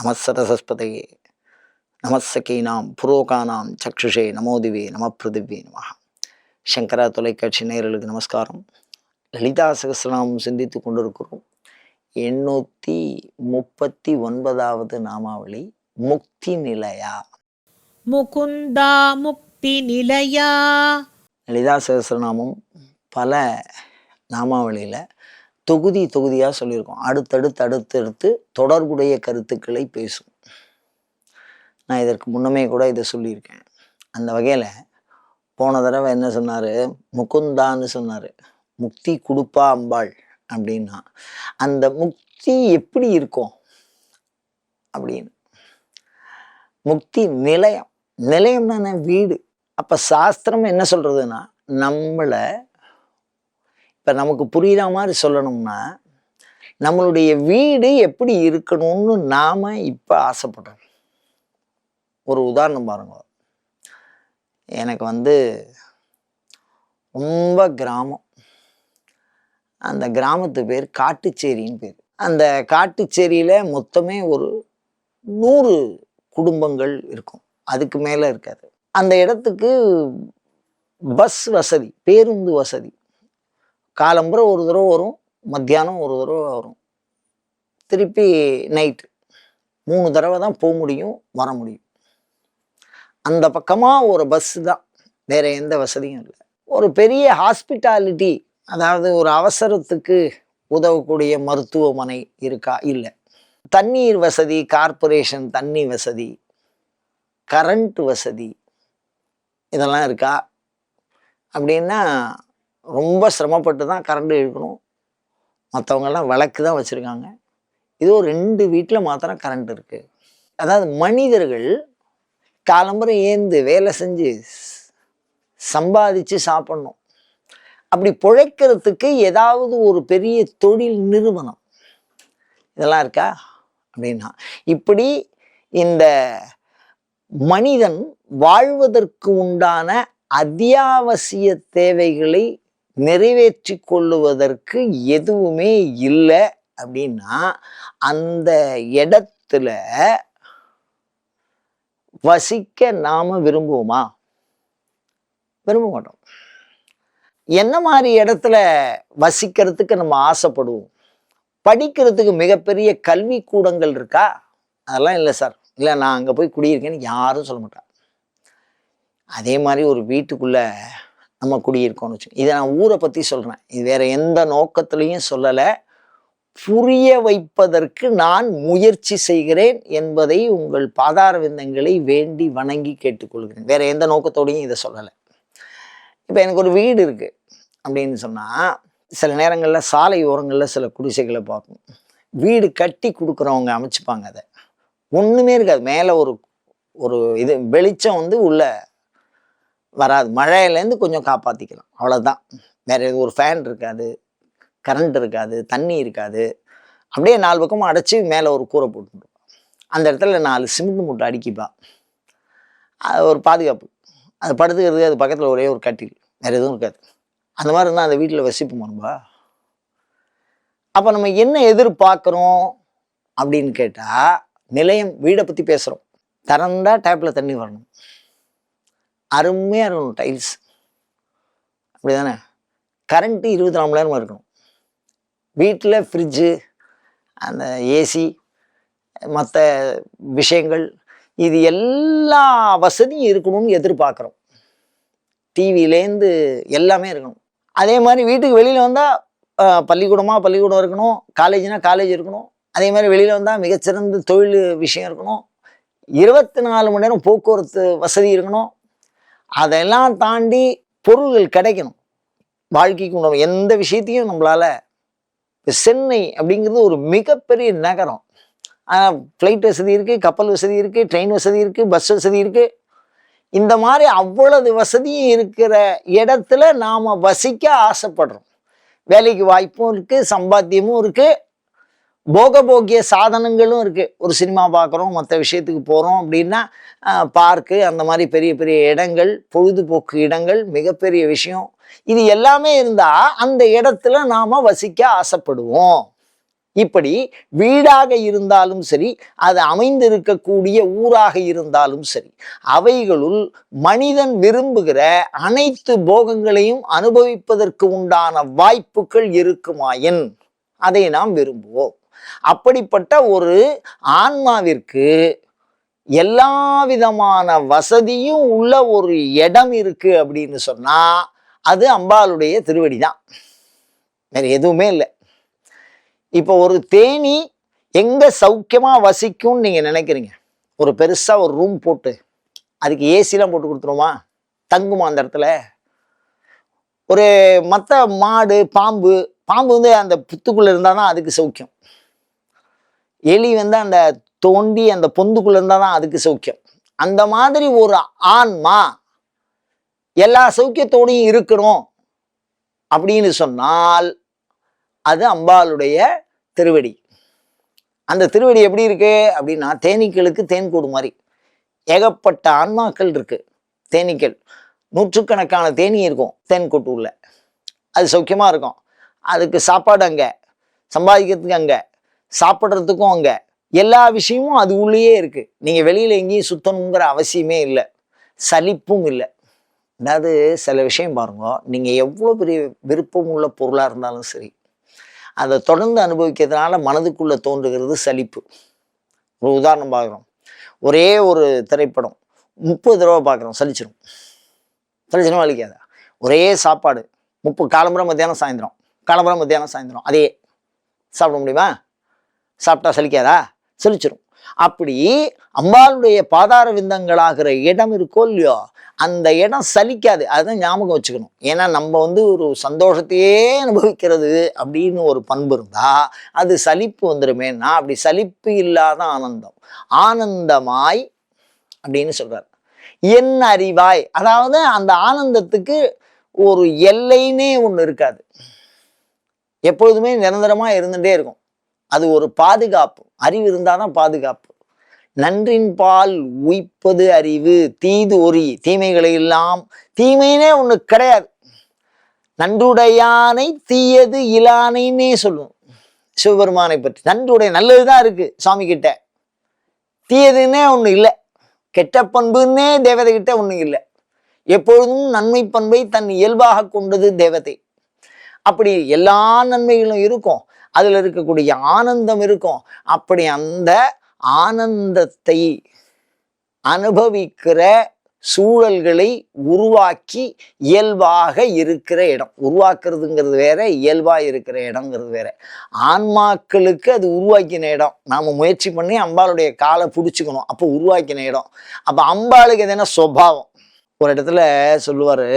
நமசரசஸ்பதையே நமசகீனாம் புரோகானாம் சக்ஷுஷே நமோதிவே நம பிருதிவே நம சங்கரா தொலைக்காட்சி நேயர்களுக்கு நமஸ்காரம். லலிதா சகசிரநாமம் சிந்தித்து கொண்டிருக்கிறோம். எண்ணூற்றி முப்பத்தி ஒன்பதாவது நாமாவளி முக்தி நிலையா? முகுந்தா முக்தி நிலையா? லலிதா சகசிரநாமம் பல நாமாவளியில் தொகுதி தொகுதியாக சொல்லியிருக்கோம். அடுத்தடுத்து அடுத்தடுத்து தொடர்புடைய கருத்துக்களை பேசும் நான் இதற்கு முன்னமே கூட இதை சொல்லியிருக்கேன். அந்த வகையில் போன தடவை என்ன சொன்னார்? முகுந்தான்னு சொன்னார். முக்தி கொடுப்பா அம்பாள் அப்படின்னா அந்த முக்தி எப்படி இருக்கும்? அப்படின்னு. முக்தி நிலையம். நிலையம் தானே வீடு. அப்போ சாஸ்திரம் என்ன சொல்கிறதுன்னா நம்மளை இப்போ நமக்கு புரியுற மாதிரி சொல்லணும்னா நம்மளுடைய வீடு எப்படி இருக்கணும்னு நாம் இப்போ ஆசைப்படுறோம். ஒரு உதாரணம் பாருங்க. எனக்கு வந்து ரொம்ப கிராமம். அந்த கிராமத்து பேர் காட்டுச்சேரின்னு பேர். அந்த காட்டுச்சேரியில் மொத்தமே ஒரு நூறு குடும்பங்கள் இருக்கும். அதுக்கு மேலே இருக்காது. அந்த இடத்துக்கு பஸ் வசதி பேருந்து வசதி காலம்புற ஒரு தடவை வரும் மத்தியானம் ஒரு தடவை வரும். திருப்பி நைட்டு மூணு தடவை தான் போக முடியும் வர முடியும். அந்த பக்கமாக ஒரு பஸ்ஸு தான் வேறு எந்த வசதியும் இல்லை. ஒரு பெரிய ஹாஸ்பிட்டாலிட்டி அதாவது ஒரு அவசரத்துக்கு உதவக்கூடிய மருத்துவமனை இருக்கா? இல்லை. தண்ணீர் வசதி கார்ப்பரேஷன் தண்ணி வசதி கரண்ட் வசதி இதெல்லாம் இருக்கா? அப்படின்னா ரொம்ப சிரமப்பட்டு தான் கரண்ட் இழுக்கணும். மற்றவங்கெல்லாம் விளக்கு தான் வச்சுருக்காங்க. இது ஒரு ரெண்டு வீட்டில் மாத்திரம் கரண்ட் இருக்குது அதாவது மனிதர்கள் காலம்பரம் ஏந்து வேலை செஞ்சு சம்பாதிச்சு சாப்பிட்ணும். அப்படி பிழைக்கிறதுக்கு ஏதாவது ஒரு பெரிய தொழில் நிறுவனம். இதெல்லாம் இருக்கா? அப்படின்னா இப்படி இந்த மனிதன் வாழ்வதற்கு உண்டான அத்தியாவசிய தேவைகளை நிறைவேற்றி கொள்ளுவதற்கு எதுவுமே இல்லை அப்படின்னா அந்த இடத்துல வசிக்க நாம் விரும்புவோமா? விரும்ப மாட்டோம். என்ன மாதிரி இடத்துல வசிக்கிறதுக்கு நம்ம ஆசைப்படுவோம்? படிக்கிறதுக்கு மிகப்பெரிய கல்வி கூடங்கள் இருக்கா? அதெல்லாம் இல்லை சார். இல்லை நான் அங்கே போய் குடியிருக்கேன்னு யாரும் சொல்ல மாட்டான் அதே மாதிரி ஒரு வீட்டுக்குள்ளே நம்ம குடியிருக்கோம்னு வச்சு இதை நான் ஊரை பற்றி சொல்கிறேன் இது வேற எந்த நோக்கத்துலையும் சொல்லலை. புரிய வைப்பதற்கு நான் முயற்சி செய்கிறேன் என்பதை உங்கள் பாதார விந்தங்களை வேண்டி வணங்கி கேட்டுக்கொள்கிறேன். வேற எந்த நோக்கத்தோடையும் இதை சொல்லலை. இப்போ எனக்கு ஒரு வீடு இருக்குது அப்படின்னு சொன்னால் சில நேரங்களில் சாலை ஓரங்களில் சில குடிசைகளை பார்க்கும் வீடு கட்டி கொடுக்குறவங்க அமைச்சுப்பாங்க அதை. ஒன்றுமே இருக்காது. மேலே ஒரு ஒரு இது வெளிச்சம் வந்து உள்ள வராது. மழையிலேருந்து கொஞ்சம் காப்பாற்றிக்கலாம் அவ்வளோதான் வேறு எதுவும் ஒரு ஃபேன் இருக்காது கரண்ட் இருக்காது தண்ணி இருக்காது. அப்படியே நாலு பக்கமும் அடைச்சி மேலே ஒரு கூரை போட்டுருப்பா அந்த இடத்துல நாலு சிமெண்ட் மூட்டை அடிக்கிப்பா. அது ஒரு பாதுகாப்பு. அது படுத்துக்கிறதுக்கு அது பக்கத்தில் ஒரே ஒரு கட்டில். வேறு எதுவும் இருக்காது. அந்த மாதிரி இருந்தால் அந்த வீட்டில் வசிப்போமான்பா அப்போ நம்ம என்ன எதிர்பார்க்குறோம் அப்படின்னு கேட்டால் நிலையம் வீடை பற்றி பேசுகிறோம் திறந்தால் டேப்பில் தண்ணி வரணும். அருமையாக இருக்கணும் டைல்ஸ் அப்படி தானே கரண்ட்டு இருபத்தி நாலு மணி நேரமும் இருக்கணும். வீட்டில் ஃப்ரிட்ஜு அந்த ஏசி மற்ற விஷயங்கள் இது எல்லா வசதியும் இருக்கணும்னு எதிர்பார்க்குறோம். டிவிலேருந்து எல்லாமே இருக்கணும். அதே மாதிரி வீட்டுக்கு வெளியில் வந்தால் பள்ளிக்கூடமாக பள்ளிக்கூடம் இருக்கணும் காலேஜ்னா காலேஜ் இருக்கணும். அதே மாதிரி வெளியில் வந்தால் மிகச்சிறந்த தொழில் விஷயம் இருக்கணும். இருபத்தி நாலு மணி நேரம் போக்குவரத்து வசதி இருக்கணும். அதெல்லாம் தாண்டி பொருள்கள் கிடைக்கணும். வாழ்க்கைக்கு உணவு எந்த விஷயத்தையும் நம்மளால சென்னை அப்படிங்கிறது ஒரு மிகப்பெரிய நகரம். ஃப்ளைட் வசதி இருக்குது கப்பல் வசதி இருக்குது ட்ரெயின் வசதி இருக்குது பஸ் வசதி இருக்குது இந்த மாதிரி அவ்வளவு வசதியும் இருக்கிற இடத்துல நாம் வசிக்க ஆசைப்படுறோம். வேலைக்கு வாய்ப்பும் இருக்குது சம்பாத்தியமும் இருக்குது போகபோக்கிய சாதனங்களும் இருக்குது ஒரு சினிமா பார்க்குறோம் மற்ற விஷயத்துக்கு போகிறோம் அப்படின்னா பார்க்கு அந்த மாதிரி பெரிய பெரிய இடங்கள் பொழுதுபோக்கு இடங்கள் மிகப்பெரிய விஷயம். இது எல்லாமே இருந்தால் அந்த இடத்துல நாம் வசிக்க ஆசைப்படுவோம். இப்படி வீடாக இருந்தாலும் சரி அது அமைந்திருக்கக்கூடிய ஊராக இருந்தாலும் சரி அவைகளுள் மனிதன் விரும்புகிற அனைத்து போகங்களையும் அனுபவிப்பதற்கு உண்டான வாய்ப்புகள் இருக்குமாயின்? அதை நாம் விரும்புவோம். அப்படிப்பட்ட ஒரு ஆன்மாவிற்கு எல்லா விதமான வசதியும் உள்ள ஒரு இடம் இருக்கு அப்படின்னு சொன்னா அது அம்பாளுடைய திருவடி தான் வேற எதுவுமே இல்லை. இப்போ ஒரு தேனி எங்க சௌக்கியமா வசிக்கும்னு நீங்க நினைக்கிறீங்க? ஒரு பெருசா ஒரு ரூம் போட்டு அதுக்கு ஏசிலாம் போட்டு கொடுத்துருமா தங்குமா அந்த இடத்துல? ஒரு மற்ற மாடு பாம்பு பாம்பு வந்து அந்த புத்துக்குள்ளே இருந்தால் தான் அதுக்கு சௌக்கியம். எலி வந்து அந்த தோண்டி அந்த பொந்துக்குள்ள இருந்தால் தான் அதுக்கு சௌக்கியம். அந்த மாதிரி ஒரு ஆன்மா எல்லா சௌக்கியத்தோடையும் இருக்கணும் அப்படின்னு சொன்னால் அது அம்பாளுடைய திருவடி. அந்த திருவடி எப்படி இருக்கு அப்படின்னா தேனீக்களுக்கு தேன்கூடு மாதிரி. ஏகப்பட்ட ஆன்மாக்கள் இருக்கு தேனீக்கள். நூற்றுக்கணக்கான தேனீ இருக்கும் தேன்கூட்டு உள்ள. அது சௌக்கியமாக இருக்கும். அதுக்கு சாப்பாடு அங்கே சம்பாதிக்கிறதுக்கு அங்கே சாப்பிட்றதுக்கும் அங்கே எல்லா விஷயமும் அது உள்ளேயே இருக்குது நீங்கள் வெளியில் எங்கேயும் சுத்தணுங்கிற அவசியமே இல்லை. சலிப்பும் இல்லை. அதாவது சில விஷயம் பாருங்க நீங்கள் எவ்வளோ பெரிய விருப்பம் உள்ள பொருளாக இருந்தாலும் சரி அதை தொடர்ந்து அனுபவிக்கிறதுனால மனதுக்குள்ளே தோன்றுகிறது சலிப்பு. ஒரு உதாரணம் பார்க்குறோம். ஒரே ஒரு திரைப்படம் முப்பது தடவை பார்க்குறோம் சலிச்சிடும் சலிச்சிடும் வலிக்காதா? ஒரே சாப்பாடு முப்பது காலம்புறம் மத்தியானம் சாயந்தரம். காலம்புறம் மத்தியானம் சாயந்தரம். அதே. சாப்பிட முடியுமா? சாப்பிட்டா சலிக்காதா? சலிச்சிடும் அப்படி அம்பாளுடைய பாதார விந்தங்களாகிற இடம் இருக்கோ இல்லையோ அந்த இடம் சலிக்காது. அதுதான் ஞாபகம் வச்சுக்கணும். ஏன்னா நம்ம வந்து ஒரு சந்தோஷத்தையே அனுபவிக்கிறது அப்படின்னு ஒரு பண்பு இருந்தா அது சலிப்பு வந்துடுமேன்னா அப்படி சலிப்பு இல்லாத ஆனந்தம். ஆனந்தமாய் அப்படின்னு சொல்றார். என் அறிவாய். அதாவது அந்த ஆனந்தத்துக்கு ஒரு எல்லைன்னே ஒன்று இருக்காது. எப்பொழுதுமே நிரந்தரமாக இருந்துகிட்டே இருக்கும். அது ஒரு பாதுகாப்பு. அறிவு இருந்தால் தான் பாதுகாப்பு. நன்றின் பால் உய்ப்பது அறிவு. தீது ஒரி தீமைகளை எல்லாம் தீமைனே ஒன்று கிடையாது. நன்றுடையானை தீயது இலானைன்னே சொல்லுவோம். சிவபெருமானை பற்றி. நன்றுடைய நல்லது தான் இருக்கு சுவாமி கிட்ட தீயதுன்னே ஒன்று இல்லை. கெட்ட பண்புன்னே தேவதை கிட்ட ஒன்றும் இல்லை. எப்பொழுதும் நன்மை பண்பை தன் இயல்பாக கொண்டது தேவதை. அப்படி எல்லா நன்மைகளும் இருக்கும். அதுல இருக்கக்கூடிய ஆனந்தம் இருக்கும். அப்படி அந்த ஆனந்தத்தை அனுபவிக்கிற சூழல்களை உருவாக்கி இயல்பாக இருக்கிற இடம். உருவாக்குறதுங்கிறது வேற இயல்பா இருக்கிற இடங்கிறது வேற. ஆன்மாக்களுக்கு அது உருவாக்கின இடம். நாம முயற்சி பண்ணி அம்பாளுடைய காலை பிடிச்சிக்கணும். அப்போ உருவாக்கின இடம். அப்போ அம்பாளுக்கு எது என்ன? சுவாவம். ஒரு இடத்துல சொல்லுவாரு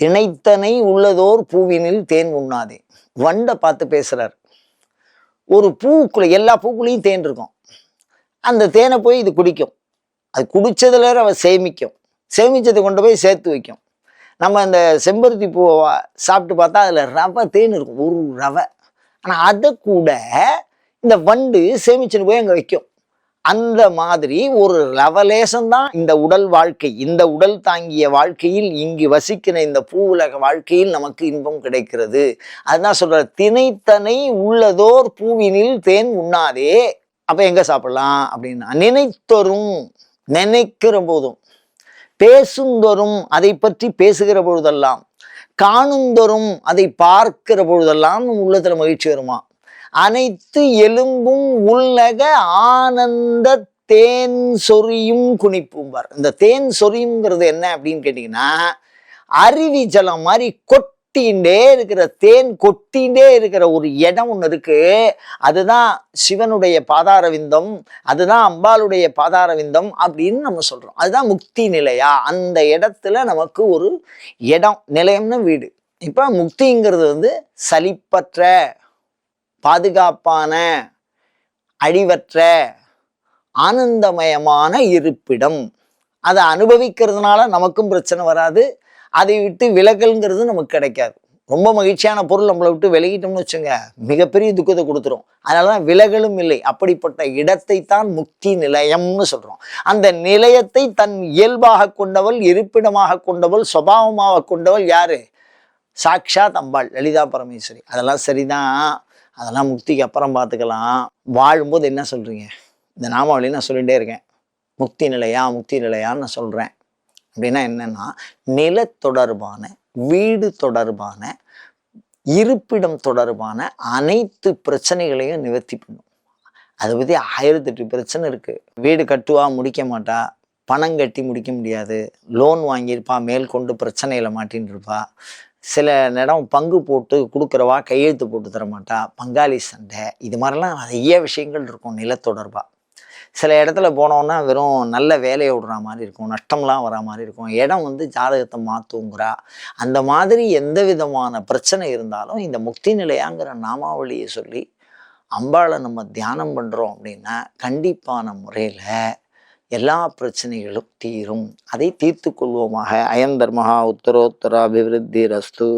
திணைத்தனை உள்ளதோர் பூவினில் தேன் உண்ணாதே. வண்டை பார்த்து பேசுகிறார் ஒரு பூக்குள்ள எல்லா பூக்குள்ளேயும் தேன் இருக்கும். அந்த தேனை போய் இது குடிக்கும். அது குடிச்சதுல அவள் சேமிக்கும். சேமித்ததை கொண்டு போய் சேர்த்து வைக்கும். நம்ம அந்த செம்பருத்தி பூவை சாப்பிட்டு பார்த்தா அதில் ரவை தேன் இருக்கும். ஒரு ரவை. ஆனால் அதை கூட இந்த வண்டு சேமிச்சுன்னு போய் அங்கே வைக்கும். அந்த மாதிரி ஒரு லவலேசம்தான் இந்த உடல் வாழ்க்கை. இந்த உடல் தாங்கிய வாழ்க்கையில் இங்கு வசிக்கிற இந்த பூவுலக வாழ்க்கையில் நமக்கு இன்பம் கிடைக்கிறது. அதுதான் சொல்ற தினைத்தனை உள்ளதோர் பூவினில் தேன் உண்ணாதே. அப்ப எங்க சாப்பிடலாம்? அப்படின்னா நினைத்தொரும் நினைக்கிற போதும் பேசுந்தோறும் அதை பற்றி பேசுகிற பொழுதெல்லாம் காணுந்தோறும் அதை பார்க்கிற பொழுதெல்லாம் உள்ளத்துல மகிழ்ச்சி வருமா? அனைத்து எலும்பும் உள்ளக ஆனந்த தேன் சொரியும் குனிப்பும்பார் இந்த தேன் சொரியுங்கிறது என்ன அப்படின்னு கேட்டிங்கன்னா அருவி ஜலம் மாதிரி கொட்டிகிட்டே இருக்கிற தேன் கொட்டிகிட்டே இருக்கிற ஒரு இடம் ஒன்று இருக்கு. அதுதான் சிவனுடைய பாதாரவிந்தம் அதுதான் அம்பாளுடைய பாதாரவிந்தம் அப்படின்னு நம்ம சொல்கிறோம் அதுதான் முக்தி நிலையா? அந்த இடத்துல நமக்கு ஒரு இடம் நிலையம்னு வீடு. இப்போ முக்திங்கிறது வந்து சலிப்பற்ற பாதுகாப்பான அழிவற்ற ஆனந்தமயமான இருப்பிடம். அதை அனுபவிக்கிறதுனால நமக்கும் பிரச்சனை வராது. அதை விட்டு விலகல்ங்கிறது நமக்கு கிடைக்காது. ரொம்ப மகிழ்ச்சியான பொருள் நம்மளை விட்டு விலகிட்டோம்னு வச்சுங்க மிகப்பெரிய துக்கத்தை கொடுத்துரும். அதனால தான் விலகலும் இல்லை. அப்படிப்பட்ட இடத்தை தான் முக்தி நிலையம்னு சொல்கிறோம் அந்த நிலையத்தை தன் இயல்பாக கொண்டவள் இருப்பிடமாக கொண்டவள் சுபாவமாக கொண்டவள் யாரு? சாக்ஷாத் அம்பாள் லலிதா பரமேஸ்வரி. அதெல்லாம் சரிதான். அதெல்லாம் முக்திக்கு அப்புறம் பார்த்துக்கலாம். வாழும்போது என்ன சொல்கிறீங்க இந்த நாமாவளி நான் சொல்லிகிட்டே இருக்கேன். முக்தி நிலையா முக்தி நிலையான்னு நான் சொல்கிறேன் அப்படின்னா என்னென்னா நில தொடர்பான வீடு தொடர்பான இருப்பிடம் தொடர்பான அனைத்து பிரச்சனைகளையும் நிவர்த்தி பண்ணும். அதை பற்றி ஆயிரத்தெட்டு பிரச்சனை இருக்குது வீடு கட்டுவா முடிக்க மாட்டா பணம் கட்டி முடிக்க முடியாது. லோன் வாங்கியிருப்பா மேற்கொண்டு பிரச்சனையில் மாட்டின்னு இருப்பா. சில இடம் பங்கு போட்டு கொடுக்குறவா கையெழுத்து போட்டு தர மாட்டா பங்காளி சண்டை இது மாதிரிலாம் நிறைய விஷயங்கள் இருக்கும் நில தொடர்பாக சில இடத்துல போனோன்னா வெறும் நல்ல வேலையை விடுற மாதிரி இருக்கும் நஷ்டம்லாம் வர மாதிரி இருக்கும் இடம் வந்து ஜாதகத்தை மாற்றுங்கிறா அந்த மாதிரி எந்த விதமான பிரச்சனை இருந்தாலும் இந்த முக்தி நிலையாங்கிற நாமாவளியை சொல்லி அம்பாளை நம்ம தியானம் பண்ணுறோம் அப்படின்னா கண்டிப்பான முறையில் எல்லா பிரச்சனைகளும் தீரும். அதை தீர்த்து கொள்வோமாக. அயன் தர்மஹா உத்தரோத்தர அபிவிருத்தி ரஸ்து